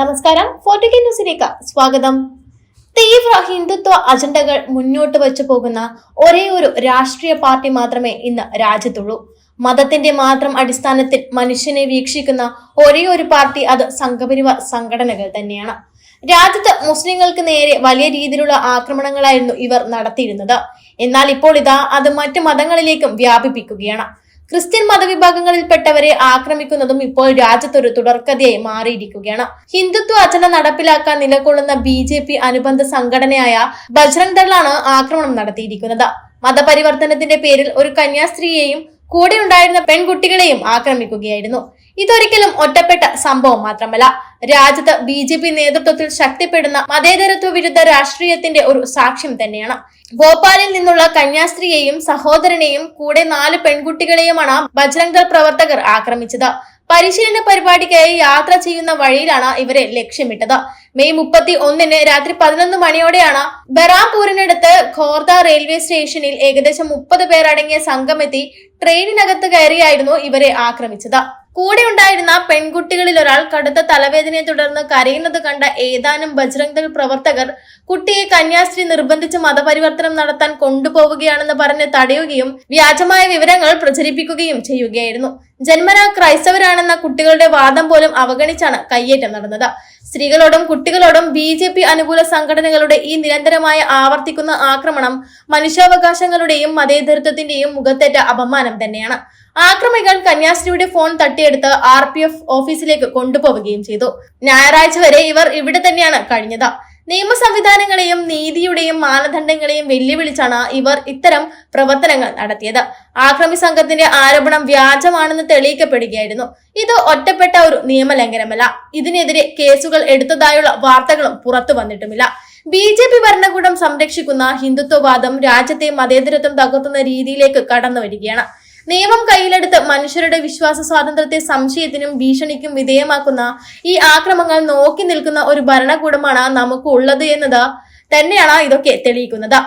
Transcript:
നമസ്കാരം. ഫോർട്ടിക്കൽ ന്യൂസിലേക്ക് സ്വാഗതം. തീവ്ര ഹിന്ദുത്വ അജണ്ടകൾ മുന്നോട്ട് വെച്ചു പോകുന്ന ഒരേ ഒരു രാഷ്ട്രീയ പാർട്ടി മാത്രമേ ഇന്ന് രാജ്യത്തുള്ളൂ. മതത്തിന്റെ മാത്രം അടിസ്ഥാനത്തിൽ മനുഷ്യനെ വീക്ഷിക്കുന്ന ഒരേ ഒരു പാർട്ടി അത് സംഘപരിവാർ സംഘടനകൾ തന്നെയാണ്. രാജ്യത്ത് മുസ്ലിങ്ങൾക്ക് നേരെ വലിയ രീതിയിലുള്ള ആക്രമണങ്ങളായിരുന്നു ഇവർ നടത്തിയിരുന്നത്. എന്നാൽ ഇപ്പോൾ ഇതാ അത് മറ്റു മതങ്ങളിലേക്കും വ്യാപിപ്പിക്കുകയാണ്. ക്രിസ്ത്യൻ മതവിഭാഗങ്ങളിൽപ്പെട്ടവരെ ആക്രമിക്കുന്നതും ഇപ്പോൾ രാജ്യത്തൊരു തുടർക്കഥയായി മാറിയിരിക്കുകയാണ്. ഹിന്ദുത്വ അജണ്ട നടപ്പിലാക്കാൻ നിലകൊള്ളുന്ന ബി ജെ പി അനുബന്ധ സംഘടനയായ ബജ്രംഗ് ദളാണ് ആക്രമണം നടത്തിയിരിക്കുന്നത്. മതപരിവർത്തനത്തിന്റെ പേരിൽ ഒരു കന്യാസ്ത്രീയെയും കൂടെ ഉണ്ടായിരുന്ന പെൺകുട്ടികളെയും ആക്രമിക്കുകയായിരുന്നു. ഇതൊരിക്കലും ഒറ്റപ്പെട്ട സംഭവം മാത്രമല്ല. രാജ്യത്ത് ബി ജെ പി നേതൃത്വത്തിൽ ശക്തിപ്പെടുന്ന മതേതരത്വ വിരുദ്ധ രാഷ്ട്രീയത്തിന്റെ ഒരു സാക്ഷ്യം തന്നെയാണ്. ഭോപ്പാലിൽ നിന്നുള്ള കന്യാസ്ത്രീയെയും സഹോദരനെയും കൂടെ നാല് പെൺകുട്ടികളെയുമാണ് ബജ്രംഗ് പ്രവർത്തകർ ആക്രമിച്ചത്. പരിശീലന പരിപാടിക്കായി യാത്ര ചെയ്യുന്ന വഴിയിലാണ് ഇവരെ ലക്ഷ്യമിട്ടത്. മെയ് മുപ്പത്തി ഒന്നിന് രാത്രി പതിനൊന്ന് മണിയോടെയാണ് ബറാംപൂരിനടുത്ത് ഖോർദ റെയിൽവേ സ്റ്റേഷനിൽ ഏകദേശം മുപ്പത് പേരടങ്ങിയ സംഘമെത്തി ട്രെയിനിനകത്ത് കയറിയായിരുന്നു ഇവരെ ആക്രമിച്ചത്. കൂടെ ഉണ്ടായിരുന്ന പെൺകുട്ടികളിൽ ഒരാൾ കടുത്ത തലവേദനയെ തുടർന്ന് കരയുന്നത് കണ്ട ഏതാനും ബജ്രംഗ് ദൾ പ്രവർത്തകർ കുട്ടിയെ കന്യാസ്ത്രീ നിർബന്ധിച്ച് മതപരിവർത്തനം നടത്താൻ കൊണ്ടുപോവുകയാണെന്ന് പറഞ്ഞ് തടയുകയും വ്യാജമായ വിവരങ്ങൾ പ്രചരിപ്പിക്കുകയും ചെയ്യുകയായിരുന്നു. ജന്മന ക്രൈസ്തവരാണെന്ന കുട്ടികളുടെ വാദം പോലും അവഗണിച്ചാണ് കയ്യേറ്റം നടന്നത്. സ്ത്രീകളോടും കുട്ടികളോടും ബി ജെ പി അനുകൂല സംഘടനകളുടെ ഈ നിരന്തരമായ ആവർത്തിക്കുന്ന ആക്രമണം മനുഷ്യാവകാശങ്ങളുടെയും മതേതരത്വത്തിന്റെയും മുഖത്തേറ്റ അപമാനം തന്നെയാണ്. ആക്രമികൾ കന്യാസ്ത്രീയുടെ ഫോൺ തട്ടിയെടുത്ത് ആർ പി എഫ് ഓഫീസിലേക്ക് കൊണ്ടുപോവുകയും ചെയ്തു. ഞായറാഴ്ച വരെ ഇവർ ഇവിടെ തന്നെയാണ് കഴിഞ്ഞത്. നിയമ സംവിധാനങ്ങളെയും നീതിയുടെയും മാനദണ്ഡങ്ങളെയും വെല്ലുവിളിച്ചാണ് ഇവർ ഇത്തരം പ്രവർത്തനങ്ങൾ നടത്തിയത്. ആക്രമി സംഘത്തിന്റെ ആരോപണം വ്യാജമാണെന്ന് തെളിയിക്കപ്പെടുകയായിരുന്നു. ഇത് ഒറ്റപ്പെട്ട ഒരു നിയമലംഘനമല്ല. ഇതിനെതിരെ കേസുകൾ എടുത്തതായുള്ള വാർത്തകളും പുറത്തു വന്നിട്ടുമില്ല. ബി ജെ പി ഭരണകൂടം സംരക്ഷിക്കുന്ന ഹിന്ദുത്വവാദം രാജ്യത്തെ മതേതരത്വം തകർത്തുന്ന രീതിയിലേക്ക് കടന്നു വരികയാണ്. നിയമം കയ്യിലെടുത്ത് മനുഷ്യരുടെ വിശ്വാസ സ്വാതന്ത്ര്യത്തെ സംശയത്തിനും ഭീഷണിക്കും വിധേയമാക്കുന്ന ഈ ആക്രമങ്ങൾ നോക്കി നിൽക്കുന്ന ഒരു ഭരണകൂടമാണ് നമുക്ക് ഉള്ളത് എന്നത് തന്നെയാണ് ഇതൊക്കെ തെളിയിക്കുന്നത്.